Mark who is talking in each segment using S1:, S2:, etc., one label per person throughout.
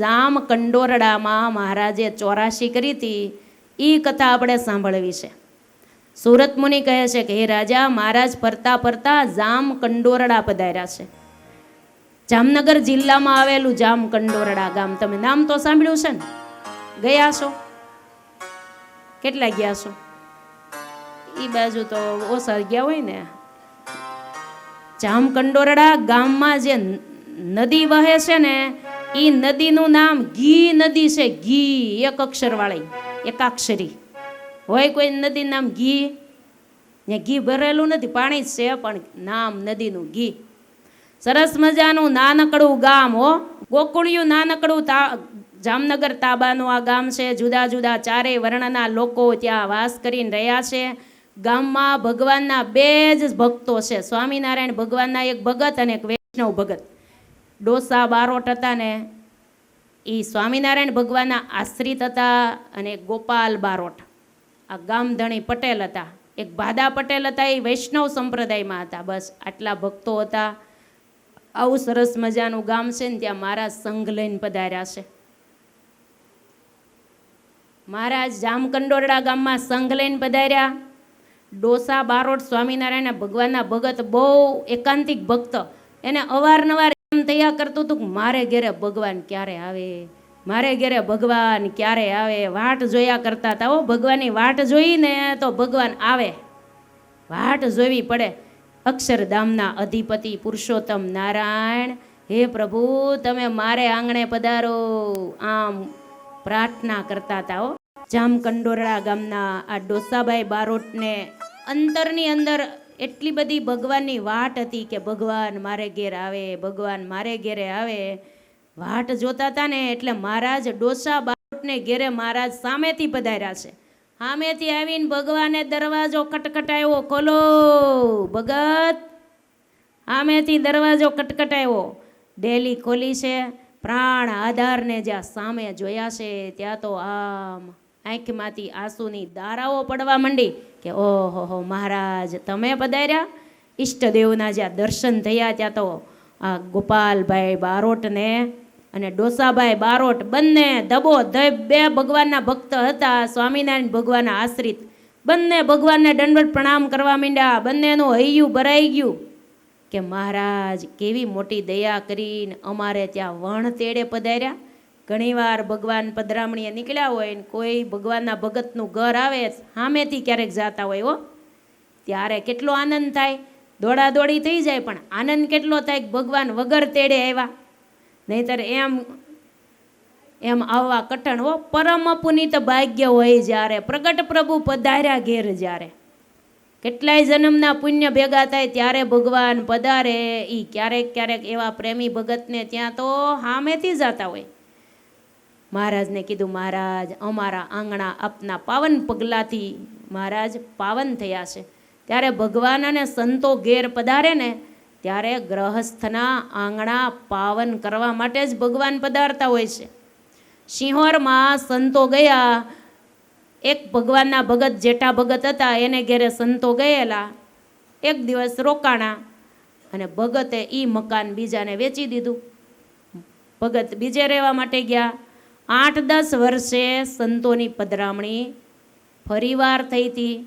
S1: જામ કંડોરડામાં મહારાજે ચોરાશી કરી હતી. એ કથા આપણે સાંભળવી છે. સુરત મુનિ કહે છે કે, હે રાજા, મહારાજ ફરતા ફરતા જામ કંડોરડા પધાર્યા છે. જામનગર જિલ્લામાં આવેલું જામ કંડોરડા ગામ. તમે નામ તો સાંભળ્યું છે ને? ગયા છો? કેટલા ગયા છો? એ બાજુ તો ઓછા ગયા હોય ને. જામ કંડોરડા ગામમાં જે નદી વહે છે ને એ નદીનું નામ ઘી નદી છે, ઘી, એક અક્ષર વાળી એકાક્ષરી. હોય કોઈ નદી નામ ઘી? ને ઘી ભરેલું નથી, પાણી જ છે, પણ નામ નદીનું ઘી. સરસ મજાનું નાનકડું ગામ હો. ગોકુળિયું નાનકડું તા, જામનગર તાબાનું આ ગામ છે. જુદા જુદા ચારેય વર્ણના લોકો ત્યાં વાસ કરીને રહ્યા છે. ગામમાં ભગવાનના બે જ ભક્તો છે. સ્વામિનારાયણ ભગવાનના એક ભગત અને એક વૈષ્ણવ ભગત. ડોસા બારોટ હતા ને એ સ્વામિનારાયણ ભગવાનના આશ્રિત હતા અને ગોપાલ બારોટ. આ ગામધણી પટેલ હતા. એક ભાદા પટેલ હતા, એ વૈષ્ણવ સંપ્રદાયમાં હતા. બસ આટલા ભક્તો હતા. આવું સરસ મજાનું ગામ છે ને, ત્યાં મહારાજ સંઘ લઈને પધાર્યા છે. મહારાજ જામકંડોરડા ગામમાં સંઘ લઈને પધાર્યા. ડોસા બારોટ સ્વામિનારાયણ ભગવાનના ભગત બહુ એકાંતિક ભક્ત. એને અવારનવાર થયા કરતું હતું કે મારે ઘેરે ભગવાન ક્યારે આવે? મારે ઘેરે ભગવાન ક્યારે આવે? વાટ જોયા કરતા હતા. ઓ ભગવાનની વાટ જોઈને તો ભગવાન આવે. વાટ જોવી પડે. અક્ષરધામના અધિપતિ પુરુષોત્તમ નારાયણ, હે પ્રભુ, તમે મારે આંગણે પધારો. આમ પ્રાર્થના કરતા હતા જામકંડોરડા ગામના આ ડોસાભાઈ બારોટને અંતરની અંદર એટલી બધી ભગવાનની વાટ હતી કે ભગવાન મારે ઘેર આવે, ભગવાન મારે ઘેરે આવે. વાટ જોતા હતા ને એટલે મહારાજ ડોસા બારોટને ઘેરે મહારાજ સામેથી પધાર્યા છે. સામેથી આવીને ભગવાને દરવાજો કટકટાયો, ખોલો, ભગત. સામેથી દરવાજો કટકટાયો. ડેલી ખોલી છે. પ્રાણ આધારને જ્યાં સામે જોયા છે, ત્યાં તો આમ આંખમાંથી આંસુની દારાઓ પડવા માંડી. કે ઓહો હો, મહારાજ, તમે પધાર્યા? ઈષ્ટદેવના જ્યાં દર્શન થયા, ત્યાં તો આ ગોપાલભાઈ બારોટને અને ડોસાભાઈ બારોટ બંને ધબો ધબ બે ભગવાનના ભક્ત હતા, સ્વામિનારાયણ ભગવાનના આશ્રિત. બંને ભગવાનને દંડવટ પ્રણામ કરવા માંડ્યા. બંનેનું હૈયું ભરાઈ ગયું કે મહારાજ, કેવી મોટી દયા કરીને અમારે ત્યાં વણ તેડે પધાર્યા. ઘણીવાર ભગવાન પધરામણીએ નીકળ્યા હોય ને કોઈ ભગવાનના ભગતનું ઘર આવે સામેથી ક્યારેક જાતા હોય હો. ત્યારે કેટલો આનંદ થાય? દોડાદોડી થઈ જાય, પણ આનંદ કેટલો થાય ભગવાન વગર તેડે આવ્યા? નહીતર એમ એમ આવવા કઠણ હો. પરમ પુનિત ભાગ્ય હોય જ્યારે, પ્રગટ પ્રભુ પધાર્યા ઘેર જ્યારે. કેટલાય જન્મના પુણ્ય ભેગા થાય ત્યારે ભગવાન પધારે. એ ક્યારેક ક્યારેક એવા પ્રેમી ભગતને ત્યાં તો સામેથી જતા હોય. મહારાજને કીધું, મહારાજ, અમારા આંગણા આપના પાવન પગલાથી મહારાજ પાવન થયા છે. ત્યારે ભગવાન અને સંતો ઘેર પધારે ને, ત્યારે ગ્રહસ્થના આંગણા પાવન કરવા માટે જ ભગવાન પધારતા હોય છે. સિંહોરમાં સંતો ગયા, એક ભગવાનના ભગત જેઠા ભગત હતા, એને ઘેરે સંતો ગયેલા. એક દિવસ રોકાણા અને ભગતે એ મકાન બીજાને વેચી દીધું. ભગત બીજે રહેવા માટે ગયા. આઠ દસ વર્ષે સંતોની પધરામણી ફરીવાર થઈ હતી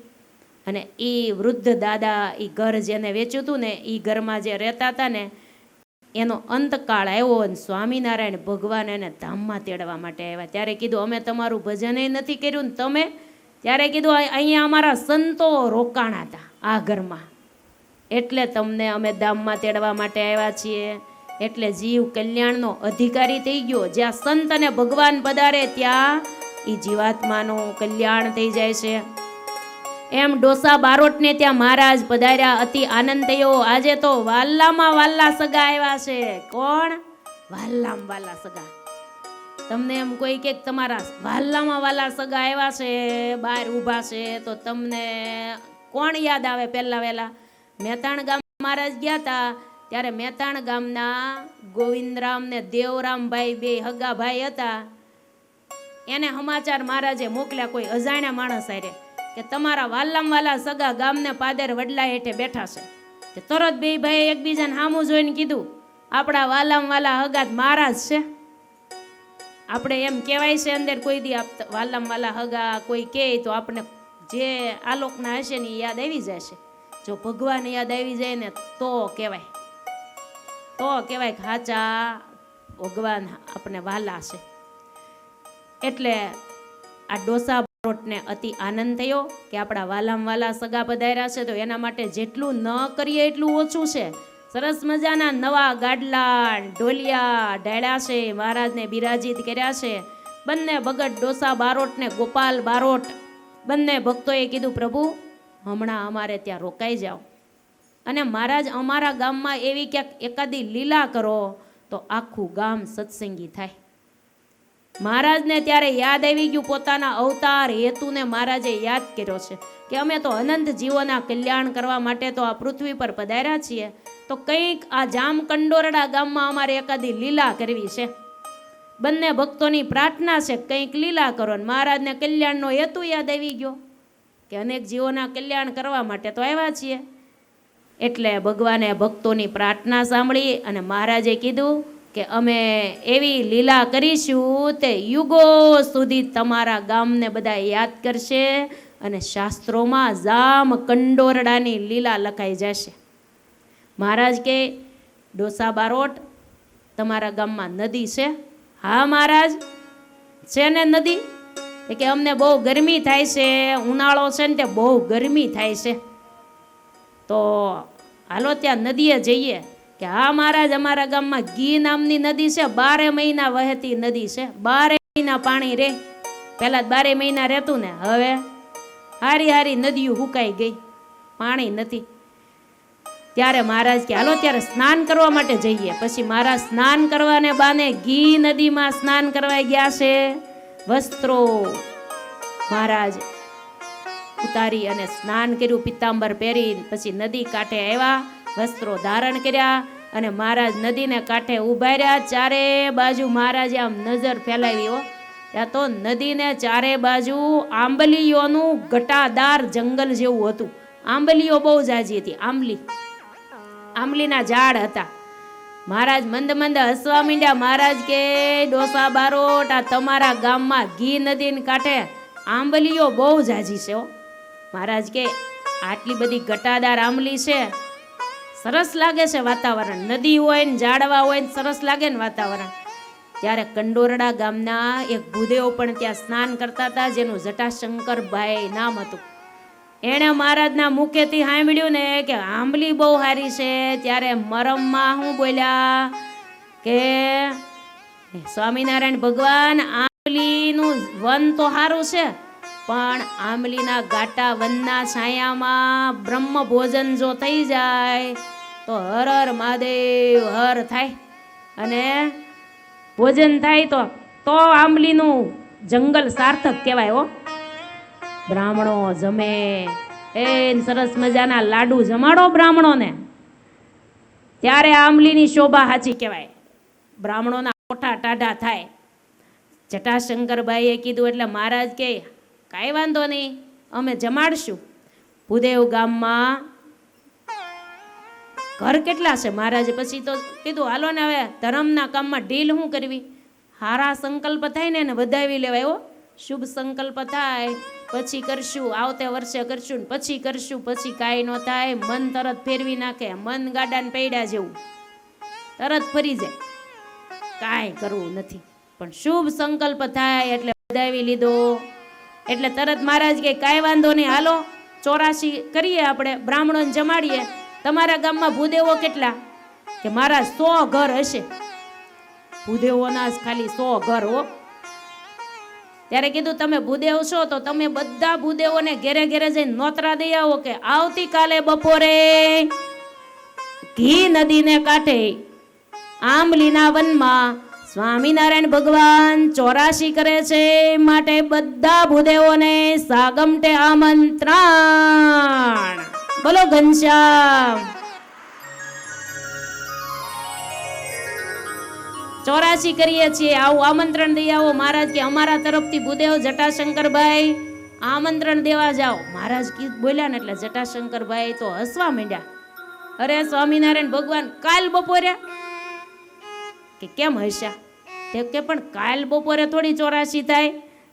S1: અને એ વૃદ્ધ દાદા એ ઘર જેને વેચ્યું હતું ને, એ ઘરમાં જે રહેતા હતા ને, એનો અંતકાળ આવ્યો અને સ્વામિનારાયણ ભગવાન એને ધામમાં તેડવા માટે આવ્યા. ત્યારે કીધું, અમે તમારું ભજન નથી કર્યું ને તમે? ત્યારે કીધું અહીંયા અમારા સંતો રોકાણા હતા આ ઘરમાં. એટલે તમને અમે ધામમાં તેડવા માટે આવ્યા છીએ. એટલે જીવ કલ્યાણનો અધિકારી થઈ ગયો. જ્યાં સંત અને ભગવાન પધારે ત્યાં એ જીવાત્માનું કલ્યાણ થઈ જાય છે. એમ ડોસા બારોટને ત્યાં મહારાજ પધાર્યા. અતિ આનંદ થયો. આજે તો વાલ્લામાં વાલ્લા સગા આવ્યા છે. કોણ? વાલ્લામ વાલા સગા. તમને એમ કોઈ કે તમારા વાલ્લામાં વાલા સગા આવ્યા છે, બહાર ઊભા છે, તો તમને કોણ યાદ આવે? પહેલા વહેલા. મહેતાણ ગામ મહારાજ ગયા હતા ત્યારે મહેતાણ ગામના ગોવિંદરામ ને દેવરામભાઈ બે હગા ભાઈ હતા. એને સમાચાર મહારાજે મોકલ્યા, કોઈ અજાણ્યા માણસ આરે કે તમારા વાલામ વાલા સગા ગામને પાદર વડલા હેઠે બેઠા છે. કે તરત બે ભાઈ એકબીજાને સામું જોઈને કીધું, આપણા વાલામ વાલા હગાત મહારાજ છે. આપણે એમ કહેવાય છે, અંદર કોઈ દી વાલામ વાલા હગા કોઈ કહે તો આપણે જે આલોકના હશે ને યાદ આવી જશે. જો ભગવાન યાદ આવી જાય ને તો કહેવાય. તો કહેવાય કે હાચા ભગવાન આપણે વાલા છે. એટલે આ ડોસા બારોટને અતિ આનંદ થયો કે આપણા વાલામ વાલા સગા પધાર્યા છે, તો એના માટે જેટલું ન કરીએ એટલું ઓછું છે. સરસ મજાના નવા ગાડલા ઢોલિયા ઢાળ્યા છે, મહારાજને બિરાજીત કર્યા છે. બંને ભગત ડોસા બારોટ ને ગોપાલ બારોટ. બંને ભક્તોએ કીધું, પ્રભુ, હમણાં અમારે ત્યાં રોકાઈ જાઓ. અને મહારાજ અમારા ગામમાં એવી ક્યાંક એકાદી લીલા કરો, તો આખું ગામ સત્સંગી થાય. મહારાજને ત્યારે યાદ આવી ગયું પોતાના અવતાર હેતુને મહારાજે યાદ કર્યો છે કે અમે તો અનંત જીવોના કલ્યાણ કરવા માટે તો આ પૃથ્વી પર પધાર્યા છીએ. તો કંઈક આ જામ કંડોરડા ગામમાં અમારે એકાદી લીલા કરવી છે. બંને ભક્તોની પ્રાર્થના છે કંઈક લીલા કરો ને મહારાજને કલ્યાણનો હેતુ યાદ આવી ગયો કે અનેક જીવોના કલ્યાણ કરવા માટે તો આવ્યા છીએ. એટલે ભગવાને ભક્તોની પ્રાર્થના સાંભળી અને મહારાજે કીધું કે અમે એવી લીલા કરીશું તે યુગો સુધી તમારા ગામને બધા યાદ કરશે અને શાસ્ત્રોમાં જામ કંડોરડાની લીલા લખાઈ જશે. મહારાજ કે, ડોસા બારોટ તમારા ગામમાં નદી છે? હા, મહારાજ. છે ને નદી? કે અમને બહુ ગરમી થાય છે, ઉનાળો છે ને તે બહુ ગરમી થાય છે. તો હાલો ત્યાં નદીએ જઈએ કે હા મહારાજ, અમારા ગામમાં ગી નામની નદી છે, બારે મહિના વહેતી નદી છે, બારે મહિના પાણી રે. પહેલાં બારે મહિના રહેતું ને, હવે હારી હારી નદીઓ હુકાઈ ગઈ, પાણી નથી. ત્યારે મહારાજ કે હાલો ત્યારે સ્નાન કરવા માટે જઈએ. પછી મહારાજ સ્નાન કરવાને બાને ઘી નદીમાં સ્નાન કરવા ગયા છે. વસ્ત્રો. મહારાજ ઉતારી અને સ્નાન કર્યું, પિત્તાંબર પહેરી પછી નદી કાંઠે આવ્યા, વસ્ત્રો ધારણ કર્યા અને મહારાજ નદીને કાંઠે ઊભા રહ્યા. ચારે બાજુ મહારાજે આમ નજર ફેલાવી હો. ત્યાં તો નદીને ચારે બાજુ આંબલીઓનું ઘટાદાર જંગલ જેવું હતું. આંબલીઓ બહુ જાજી હતી. આંબલી, આંબલીના ઝાડ હતા. મહારાજ મંદ મંદ હસવા માંડ્યા. મહારાજ કે, ડોસા બારોટ, આ તમારા ગામમાં ઘી નદીને કાંઠે આંબલીઓ બહુ જાજી છે હો. મહારાજ કે, આટલી બધી ઘટાદાર આંબલી છે. સરસ લાગે છે વાતાવરણ. નદી હોય ને ઝાડવા હોય ને સરસ લાગે ને વાતાવરણ. ત્યારે કંડોરડા ગામના એક ભૂદેવ પણ ત્યાં સ્નાન કરતા હતા, જેનું જટાશંકરભાઈ નામ હતું. એણે મહારાજના મુખેથી સાંભળ્યું ને કે, આંબલી બહુ સારી છે. ત્યારે મરમમાં શું બોલ્યા કે સ્વામિનારાયણ ભગવાન, આંબલીનું વન તો સારું છે. પણ આંબલીના ગાટા વનના છાયામાં બ્રહ્મ ભોજન જો થઈ જાય, તો હર હર મહાદેવ, હર થાય. અને ભોજન થાય તો તો આંબલીનું જંગલ સાર્થક કહેવાય હો. બ્રાહ્મણો જમે, એ સરસ મજાના લાડુ જમાડો બ્રાહ્મણોને. ત્યારે આંબલીની શોભા સાચી કહેવાય. બ્રાહ્મણોના કોઠા ટાઢા થાય. જટાશંકરભાઈએ કીધું એટલે મહારાજ કે કાંઈ વાંધો નહીં, અમે જમાડશું. ભૂદેવ ગામમાં ઘર કેટલા છે? મહારાજે પછી તો કીધું, હાલો ને હવે ધર્મના કામમાં ઢીલ શું કરવી? હારા સંકલ્પ થાય ને એને વધાવી લેવાય એવો શુભ સંકલ્પ થાય, પછી કરશું, આવતે વર્ષે કરશું ને પછી કરશું, પછી કાંઈ ન થાય, મન તરત ફેરવી નાખે, મન ગાડાને પૈડા જેવું. તરત ફરી જાય. કાંઈ કરવું નથી. પણ શુભ સંકલ્પ થાય એટલે વધાવી લીધો. એટલે તરત મહારાજ કે, કાંઈ વાંધો નહીં, હાલો ચોરાશી કરીએ આપણે, બ્રાહ્મણોને જમાડીએ. તમારા ગામમાં ભૂદેવો કેટલા? કે મારા સો ઘર હશે. ભૂદેવોના ખાલી સો ઘર, હો. ત્યારે કીધું, તમે ભૂદેવ છો, તો તમે બધા ભૂદેવોને ઘેરે ઘેરે જઈને નોતરા દઈ આવો કે આવતીકાલે બપોરે ઘી નદીને કાંઠે આંબલીના વનમાં સ્વામિનારાયણ ભગવાન ચોરાશી કરે છે. માટે બધા ભૂદેવોને સાગમટે આમંત્રણ. બોલો ઘનશ્યામ. ચોરાશી કરીએ છીએ. આવું આમંત્રણ દઈ આવો મહારાજ કે અમારા તરફથી ભૂદેવ જટાશંકરભાઈ આમંત્રણ દેવા જાઓ. મહારાજ કી બોલ્યા ને એટલે જટાશંકરભાઈ તો હસવા માંડ્યા. અરે સ્વામિનારાયણ ભગવાન કાલ બપોરે કે કેમ હસ્યા? તે કે પણ કાલ બપોરે થોડી ચોરાશી થાય.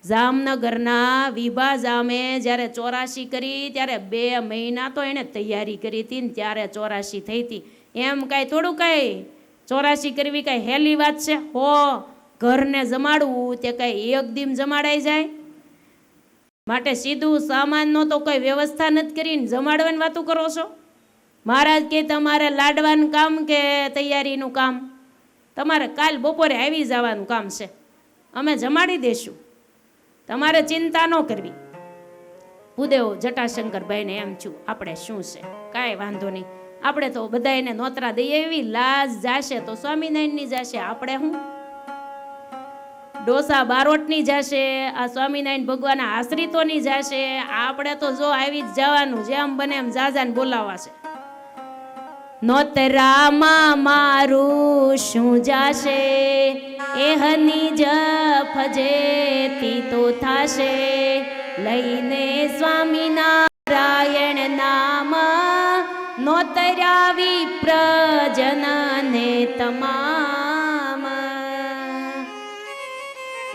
S1: જામનગરના વિભા જામે જ્યારે ચોરાશી કરી, ત્યારે બે મહિના તો એણે તૈયારી કરી હતી ને ત્યારે ચોરાશી થઈ હતી. એમ કાંઈ થોડું કાંઈ ચોરાશી કરવી કાંઈ હેલી વાત છે? હો, ઘરને જમાડવું તે કાંઈ એક દીમ જમાડાઈ જાય? માટે સીધું સામાનનો તો કોઈ વ્યવસ્થા નથી કરીને જમાડવાની વાતું કરો છો? મહારાજ કે તમારે લાડવાનું કામ કે તૈયારીનું કામ? તમારે કાલ બપોરે આવી જવાનું કામ છે. અમે જમાડી દેશું. તમારે ચિંતા ન કરવી. ભૂદેવ જટાશંકરભાઈને એમ છું, આપણે શું છે? કાંઈ વાંધો નહીં. આપણે તો બધા એને નોતરા દઈએ એવી લાજ જાશે તો સ્વામિનારાયણની જાશે. આપણે હું? ડોસા બારોટની જાશે, આ સ્વામિનારાયણ ભગવાનના આશ્રિતોની જાશે. આપણે તો જો આવી જ જવાનું, જેમ બને એમ જાજાને બોલાવવા છે નોતરામાં મારું શું જાશે? એહની જ જફજેતી તો થાશે. લઈને સ્વામિનારાયણ નામ નોતરાવી પ્રજનને તમામ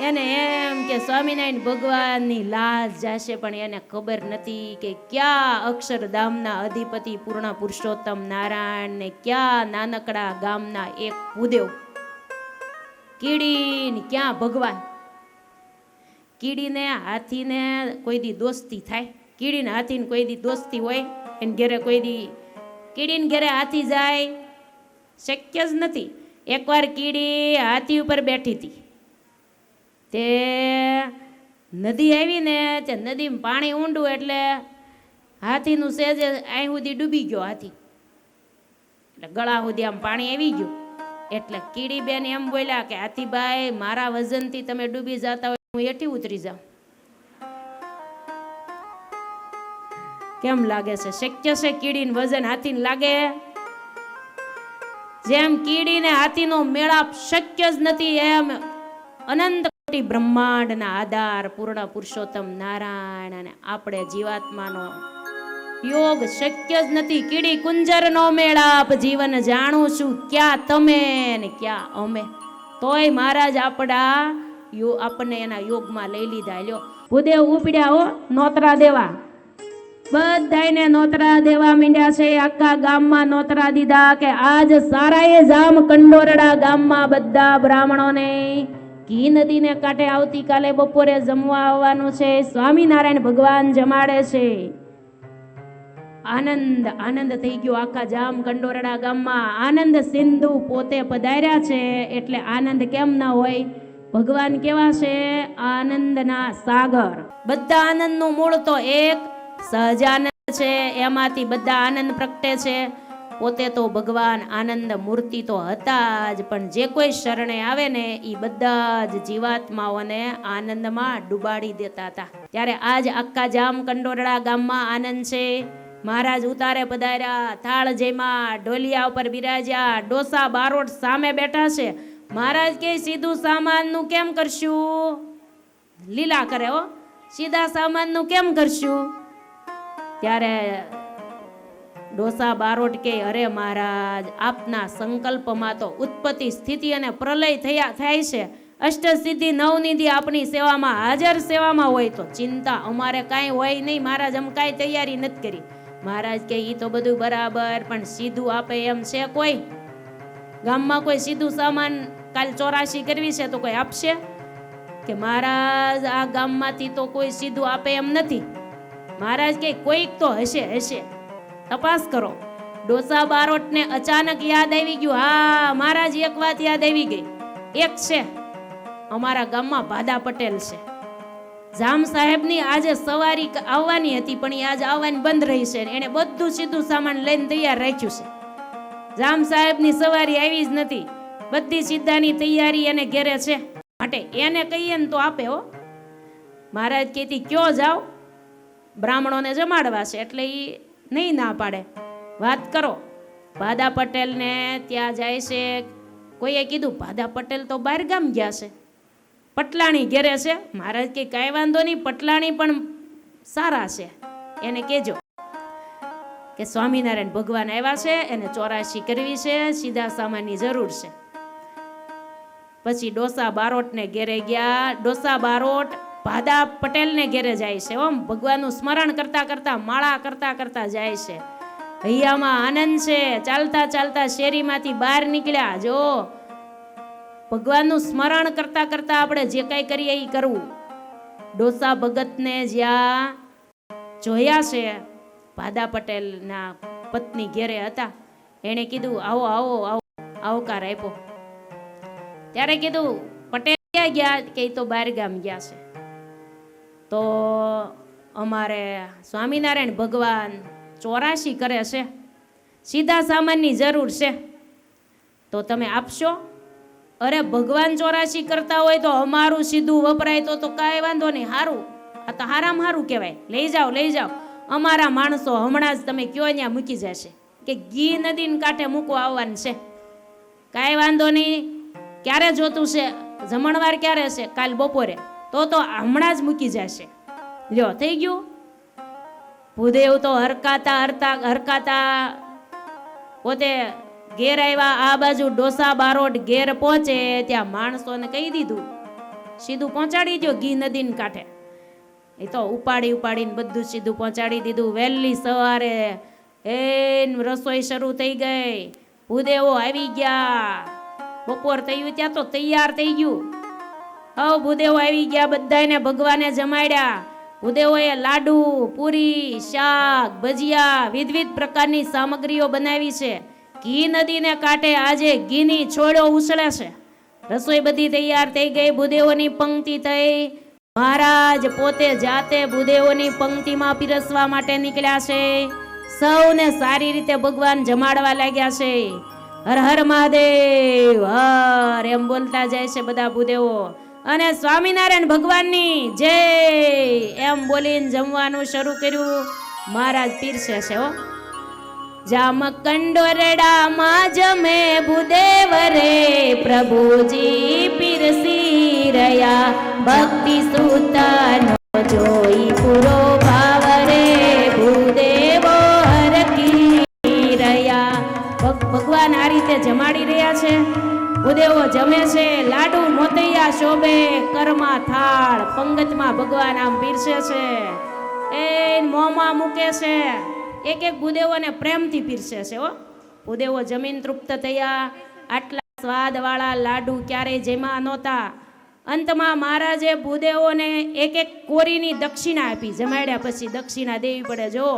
S1: એને એમ કે સ્વામિનારાયણ ભગવાનની લાજ જાશે, પણ એને ખબર નથી કે ક્યાં અક્ષરધામના અધિપતિ પૂર્ણ પુરુષોત્તમ નારાયણ ને ક્યાં નાનકડા ગામના એક ભૂદેવ. કીડીને ક્યાં ભગવાન? કીડીને હાથીને કોઈ દી દોસ્તી થાય. કીડીને હાથીને કોઈ દી દોસ્તી હોય, એને ઘેરે કોઈ દી કીડીને ઘેરે હાથી જાય, શક્ય જ નથી. એકવાર કીડી હાથી ઉપર બેઠી હતી. તે નદી આવી ને તે નદીમાં પાણી ઊંડું એટલે હાથીનું સેજે અહીં સુધી ડૂબી ગયો હાથી. એટલે ગળા સુધી આમ પાણી આવી ગયું. એટલે કીડી બેન એમ બોલ્યા કે હાથીભાઈ મારા વજનથી તમે ડૂબી જતા હોય હું એઠી ઉતરી જાઉં. કેમ લાગે છે? શક્ય છે કીડીને વજન હાથીને લાગે? જેમ કીડીને હાથીનો મેળાપ શક્ય જ નથી, એમ અનંત કોટી બ્રહ્માંડના આધાર, પૂર્ણ પુરુષોત્તમ નારાયણ અને આપણે જીવાત્માનો યોગ શક્ય જ નથી. કીડી કુંજરનો મેળાપ જીવન જાણું છું. ક્યાં તમે ને ક્યાં અમે? તોય મહારાજ આપણા આપણને એના યોગમાં લઈ લીધા. લ્યો. ભૂદેવ ઉપડ્યા હો, નોતરા દેવા. બધાને નોતરા દેવા માંડ્યા છે. આખા ગામમાં નોતરા દીધા કે આજ સારાએ જામ કંડોરડા ગામમાં બધા બ્રાહ્મણોને ઘી નદીને કાંઠે આવતીકાલે બપોરે જમવા આવવાનું છે. સ્વામિનારાયણ ભગવાન જમાડે છે. આનંદ આનંદ થઈ ગયો આખા જામ કંડોરડા ગામમાં. આનંદ સિંધુ પોતે પધાર્યા છે, એટલે આનંદ કેમ ના હોય? ભગવાન કેવા છે? આનંદના સાગર. બધા આનંદનું મૂળ તો એક, સહજાનંદ છે, એમાંથી બધા આનંદ પ્રગટે છે. પોતે તો ભગવાન આનંદ મૂર્તિ તો હતા જ, પણ જે કોઈ શરણે આવે ને એ બધા જ જીવાત્માઓને આનંદમાં ડૂબાડી દેતા હતા. ત્યારે આજ આખા જામ કંડોરડા ગામમાં આનંદ છે. મહારાજ ઉતારે પધાર્યા, થાળ જેમાં ઢોલિયા ઉપર બિરાજ્યા, ડોસા બારોટ સામે બેઠા છે. મહારાજ કે, સીધું સામાનનું કેમ કરશું? લીલા કરે હો. સીધા સામાનનું કેમ કરશું? ત્યારે ડોસા બારોટ કે અરે મહારાજ, આપના સંકલ્પમાં તો ઉત્પત્તિ, સ્થિતિ અને પ્રલય થયા, થાય છે. અષ્ટસિદ્ધિ, નવનિધિ આપની સેવામાં, હાજર સેવામાં હોય તો ચિંતા અમારે કાંઈ હોય નહીં. મહારાજ અમે કાંઈ તૈયારી નથી કરી. મહારાજ કે એ તો બધું બરાબર, પણ સીધું આપે એમ છે કોઈ? ગામમાં કોઈ સીધું સામાન કાલ ચોરાશી કરવી છે તો કોઈ આપશે? કે, મહારાજ, આ ગામમાંથી તો કોઈ સીધું આપે એમ નથી. મહારાજ કે, કોઈક તો હશે હશે. તપાસ કરો. ડોસા બારોટને અચાનક યાદ આવી ગયું. હા, મહારાજ, એક વાત યાદ આવી ગઈ. એક છે, અમારા ગામમાં ભાદા પટેલ છે. જામ સાહેબની આજે સવારી આવવાની હતી, પણ એ આજે આવવાની બંધ રહી છે એણે બધું સીધું સામાન લઈને તૈયાર રાખ્યું છે. જામ સાહેબની સવારી આવી જ નથી. બધી સીધાની તૈયારી એને ઘેરે છે. માટે એને કહીએ ને તો આપે હો. મહારાજ કહેતી, કયો જાઓ બ્રાહ્મણોને જમાડવા છે. એટલે એ નહીં ના પાડે. વાત કરો. ભાદા પટેલને ત્યાં જાય છે. કોઈએ કીધું ભાદા પટેલ તો બહાર ગામ ગયા છે. પટલાણી ઘેરે છે. મહારાજ કે કાંઈ વાંધો નહીં, પટલાણી પણ સારા છે. એને કહેજો કે સ્વામિનારાયણ ભગવાન આવ્યા છે, એને ચોરાશી કરવી છે, સીધા સામાનની જરૂર છે. પછી ડોસા બારોટને ઘેરે ગયા. ડોસા બારોટ ભાદા પટેલને ઘેરે જાય છે, ઓમ. ભગવાનનું સ્મરણ કરતા કરતા, માળા કરતા કરતા જાય છે. હૈયામાં આનંદ છે. ચાલતા ચાલતા શેરીમાંથી બહાર નીકળ્યા. જો, ભગવાનનું સ્મરણ કરતા કરતા આપણે જે કાંઈ કરીએ એ કરવું. ડોસા ભગતને જ્યાં જોયા છે ભાદા પટેલના પત્ની ઘેરે હતા, એણે કીધું, આવો આવો આવો, આવકાર આપ્યો. ત્યારે કીધું, પટેલ ક્યાં ગયા? કે તો બહાર ગામ ગયા છે. તો અમારે સ્વામિનારાયણ ભગવાન ચોરાશી કરે છે. સીધા સામાનની જરૂર છે. તો તમે આપશો? અરે ભગવાન ચોરાશી કરતા હોય તો અમારું સીધું વપરાય તો તો કાંઈ વાંધો નહીં. સારું આ તો હારામ સારું કહેવાય. લઈ જાઓ લઈ જાઓ. અમારા માણસો હમણાં જ તમે કયો ત્યાં મૂકી જશે. કે ગી નદીને કાંઠે મૂકવા આવવાનું છે. કાંઈ વાંધો નહીં. ક્યારે જોતું છે? જમણવાર ક્યારે છે? કાલ બપોરે. તો તો હમણાં જ મૂકી જશે. લ્યો, થઈ ગયું? ભૂદેવ તો હરકાતા, હરતા, હરકાતા. પોતે ઘેર આવ્યા, આ બાજુ ડોસા બારોટ ઘેર પહોંચે, ત્યાં માણસોને કહી દીધું. સીધું પહોંચાડી દો ઘી નદીને કાંઠે. એ તો ઉપાડી ઉપાડીને બધું સીધું પહોંચાડી દીધું. વહેલી સવારે એ રસોઈ શરૂ થઈ ગઈ. ભૂદેવો આવી ગયા. બપોર થયું, ત્યાં તો તૈયાર થઈ ગયું. હવ ભૂદેવો આવી ગયા બધાને ભગવાને જમાડ્યા. ભૂદેવોએ લાડુ, પૂરી, શાક, ભજીયા, વિવિધ પ્રકારની સામગ્રીઓ બનાવી છે. ઘી નદીને કાંઠે આજે ઘીની છોડો ઉછળે છે. રસોઈ બધી તૈયાર થઈ ગઈ, ભૂદેવોની પંક્તિ થઈ. મહારાજ પોતે જાતે ભૂદેવોની પંક્તિમાં પીરસવા માટે નીકળ્યા છે. સૌને સારી રીતે ભગવાન જમાડવા લાગ્યા છે. હર હર મહાદેવ, હર, એમ બોલતા જાય છે બધા ભૂદેવો. અને સ્વામિનારાયણ ભગવાનની જય. એમ બોલીને જમવાનું શરૂ કર્યું. મહારાજ પીરસે છે હો. જામ કંડોરડામાં જમે ભૂદેવ રે પ્રભુજી પીરસી રહ્યા. ભક્તિ સુતાનો જોઈ પૂરો ભાવ રે ભૂદેવો હરકી રહ્યા. ભગ- ભગવાન આ રીતે જમાડી રહ્યા છે. ભૂદેવો જમે છે. લાડુ મોતૈયા શોભે. કરમા થાળ પંગતમાં ભગવાન આમ પીરસે છે. એ મોંમાં મૂકે છે. એક એક ભૂદેવોને પ્રેમથી પીરસે છે, હો. ભૂદેવો જમીન તૃપ્ત થયા. આટલા સ્વાદવાળા લાડુ ક્યારેય જેમાં નહોતા. અંતમાં મહારાજે ભૂદેવોને એક એક કોરીની દક્ષિણા આપી. જમાડ્યા પછી દક્ષિણા દેવી પડે, જો.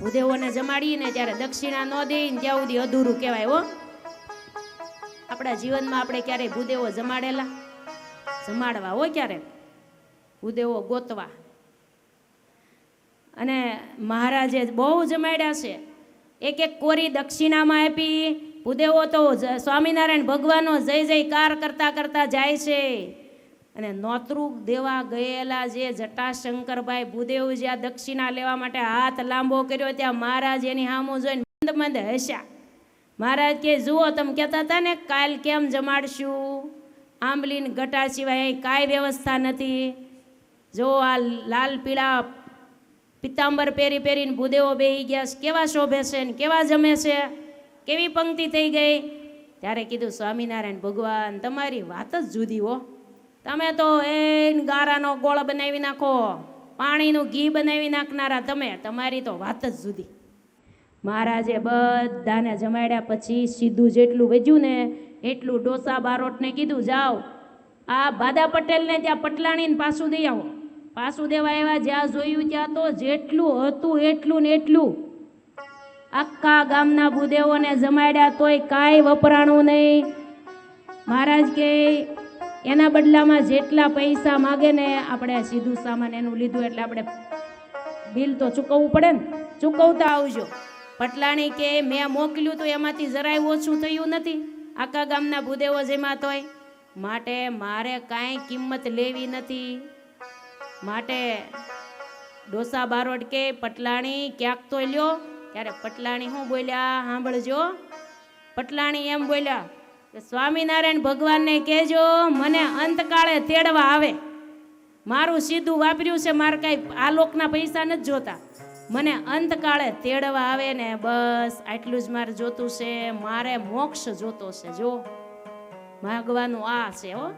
S1: ભૂદેવોને જમાડીને ત્યારે દક્ષિણા ન દઈને ત્યાં સુધી અધૂરું કહેવાય, હો. આપણા જીવનમાં આપણે ક્યારેય ભૂદેવો જમાડેલા? જમાડવા હોય ક્યારે? ભૂદેવો ગોતવા. અને મહારાજે બહુ જમાડ્યા છે. એક એક કોરી દક્ષિણામાં આપી, ભૂદેવો તો સ્વામિનારાયણ ભગવાનનો જય જયકાર કરતા કરતા જાય છે. અને નોતરું દેવા ગયેલા જે જટાશંકરભાઈ ભૂદેવ જ્યાં દક્ષિણા લેવા માટે હાથ લાંબો કર્યો, ત્યાં મહારાજ એની સામો જોઈને મંદ મંદ હસ્યા. મહારાજ કે, જુઓ, તમે કહેતા હતા ને, કાલ કેમ જમાડશું? આંબલીન ગટા સિવાય કાંઈ વ્યવસ્થા નથી. જો આ લાલ પીળા પિત્તાંબર પહેરી પહેરીને ભૂદેવો બેહી ગયા કેવા શોભે છે ને, કેવા જમે છે, કેવી પંક્તિ થઈ ગઈ? ત્યારે કીધું, સ્વામિનારાયણ ભગવાન, તમારી વાત જ જુદી હો. તમે તો એ ગારાનો ગોળ બનાવી નાખો, પાણીનું ઘી બનાવી નાખનારા તમે, તમારી તો વાત જ જુદી. મહારાજે બધાને જમાડ્યા પછી સીધું જેટલું વધ્યું ને એટલું ડોસા બારોટને કીધું, જાઓ. આ બાદા પટેલને ત્યાં પટલાણીને પાછું દઈ આવો. પાછું દેવા એવા જ્યાં જોયું ત્યાં તો જેટલું હતું એટલું ને એટલું. આખા ગામના ભૂદેવોને જમાડ્યા તોય કાંઈ વપરાણું નહીં. મહારાજ કે, એના બદલામાં જેટલા પૈસા માગે ને આપણે સીધું સામાન એનું લીધું એટલે આપણે બિલ તો ચૂકવવું પડે ને? ચૂકવતા આવજો. પટલાણી કે મેં મોકલ્યું તો એમાંથી જરાય ઓછું થયું નથી. આખા ગામના ભૂદેવો જેમાં તોય માટે મારે કાંઈ કિંમત લેવી નથી. માટે ડોસા બારોટ કે પટલાણી ક્યાંક તો લ્યો. ત્યારે પટલાણી શું બોલ્યા સાંભળજો. પટલાણી એમ બોલ્યા, કે સ્વામિનારાયણ ભગવાનને કહેજો, મને અંતકાળે તેડવા આવે. મારું સીધું વાપર્યું છે, મારે કાંઈ આ લોકના પૈસા નથી જોતા. મને અંતકાળે તેડવા આવે ને બસ, આટલું જ મારે જોતું છે, મારે મોક્ષ જોતો છે, જો. માગવાનું આ છે, હો.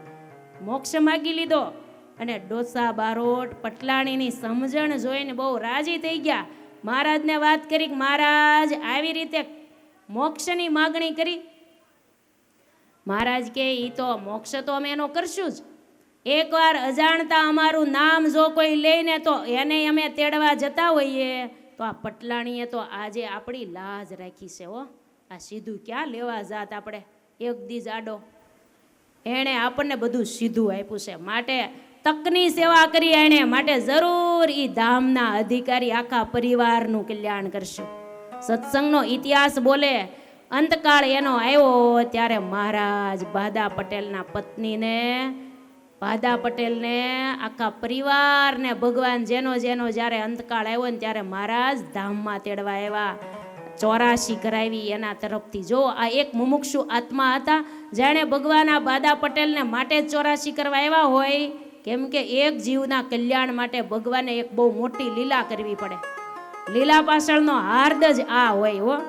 S1: મોક્ષ માગી લીધો અને ડોસા, બારોટ, પટલાણીની સમજણ જોઈને બહુ રાજી થઈ ગયા. મહારાજને વાત કરી મહારાજ, આવી રીતે મોક્ષની માગણી કરી? મહારાજ કે એ તો મોક્ષ તો અમે એનો કરશું જ. એકવાર અજાણતા અમારું નામ જો કોઈ લઈને તો એને અમે તેડવા જતા હોઈએ. તો આ પટલાણીએ તો આજે આપણી લાજ રાખી છે હો. આ સીધું ક્યાં લેવા જાત આપણે? એક દી જાડો. એણે આપણને બધું સીધું આપ્યું છે. માટે તકની સેવા કરી એણે માટે જરૂર એ ધામના અધિકારી આખા પરિવારનું કલ્યાણ કરશે. સત્સંગનો ઇતિહાસ બોલે, અંતકાળ એનો આવ્યો ત્યારે મહારાજ બાદા પટેલના પત્નીને બાદા પટેલને, આખા પરિવારને ભગવાન જેનો જેનો જ્યારે અંતકાળ આવ્યો ને ત્યારે મહારાજ ધામમાં તેડવા આવ્યા. ચોરાશી કરાવી એના તરફથી. જો આ એક મુમુક્ષુ આત્મા હતા, જેણે ભગવાન આ બાદા પટેલને માટે જ ચોરાશી કરવા આવ્યા હોય. કેમ કે એક જીવના કલ્યાણ માટે ભગવાને એક બહુ મોટી લીલા કરવી પડે. લીલા પાછળનો હાર્દ જ આ હોય હો.